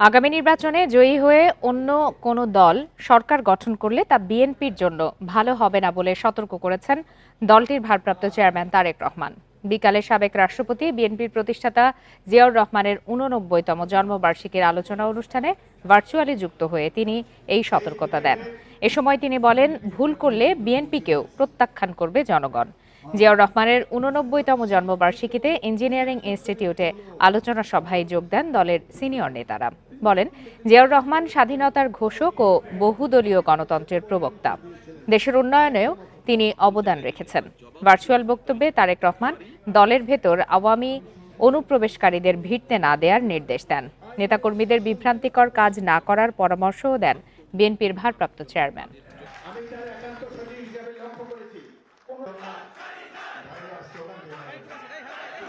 আগামী নির্বাচনে জয়ী হয়ে অন্য কোনো দল সরকার গঠন করলে তা বিএনপির জন্য ভালো হবে না বলে সতর্ক করেছেন দলটির ভারপ্রাপ্ত চেয়ারম্যান তারেক রহমান। বিকালে সাবেক রাষ্ট্রপতি, বিএনপির প্রতিষ্ঠাতা জিয়াউর রহমানের উননব্বইতম জন্মবার্ষিকীর আলোচনা অনুষ্ঠানে ভার্চুয়ালি যুক্ত হয়ে তিনি এই সতর্কতা দেন। এ সময় তিনি বলেন, ভুল করলে বিএনপিকেও প্রত্যাখ্যান করবে জনগণ। জিয়াউর রহমানের উননব্বইতম জন্মবার্ষিকীতে ইঞ্জিনিয়ারিং ইনস্টিটিউটে আলোচনা সভায় যোগ দেন দলের সিনিয়র নেতারা। বলেন, জিয়াউর রহমান স্বাধীনতার ঘোষক ও বহুদলীয় গণতন্ত্রের প্রবক্তা। দেশের উন্নয়নেও তিনি অবদান রেখেছেন। ভার্চুয়াল বক্তব্যে তারেক রহমান দলের ভেতর আওয়ামী অনুপ্রবেশকারীদের ভিড়তে না দেওয়ার নির্দেশ দেন। নেতাকর্মীদের বিভ্রান্তিকর কাজ না করার পরামর্শও দেন বিএনপির ভারপ্রাপ্ত চেয়ারম্যান।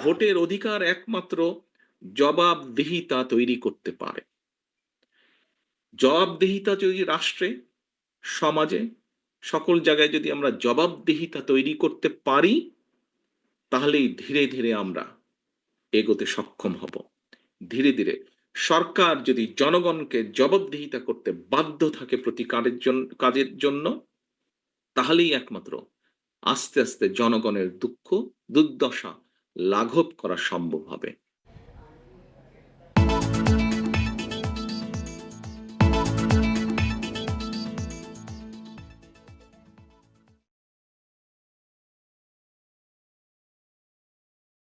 ভোটের অধিকার একমাত্র জবাবদিহিতা তৈরি করতে পারে। জবাবদিহিতা যদি রাষ্ট্রে, সমাজে, সকল জায়গায় যদি আমরা জবাবদিহিতা তৈরি করতে পারি, তাহলেই ধীরে ধীরে আমরা এগোতে সক্ষম হব। ধীরে ধীরে সরকার যদি জনগণকে জবাবদিহিতা করতে বাধ্য থাকে প্রতি প্রতিকারের জন্য কাজের জন্য, তাহলেই একমাত্র আস্তে আস্তে জনগণের দুঃখ, দুর্দশা লাঘব করা সম্ভব হবে।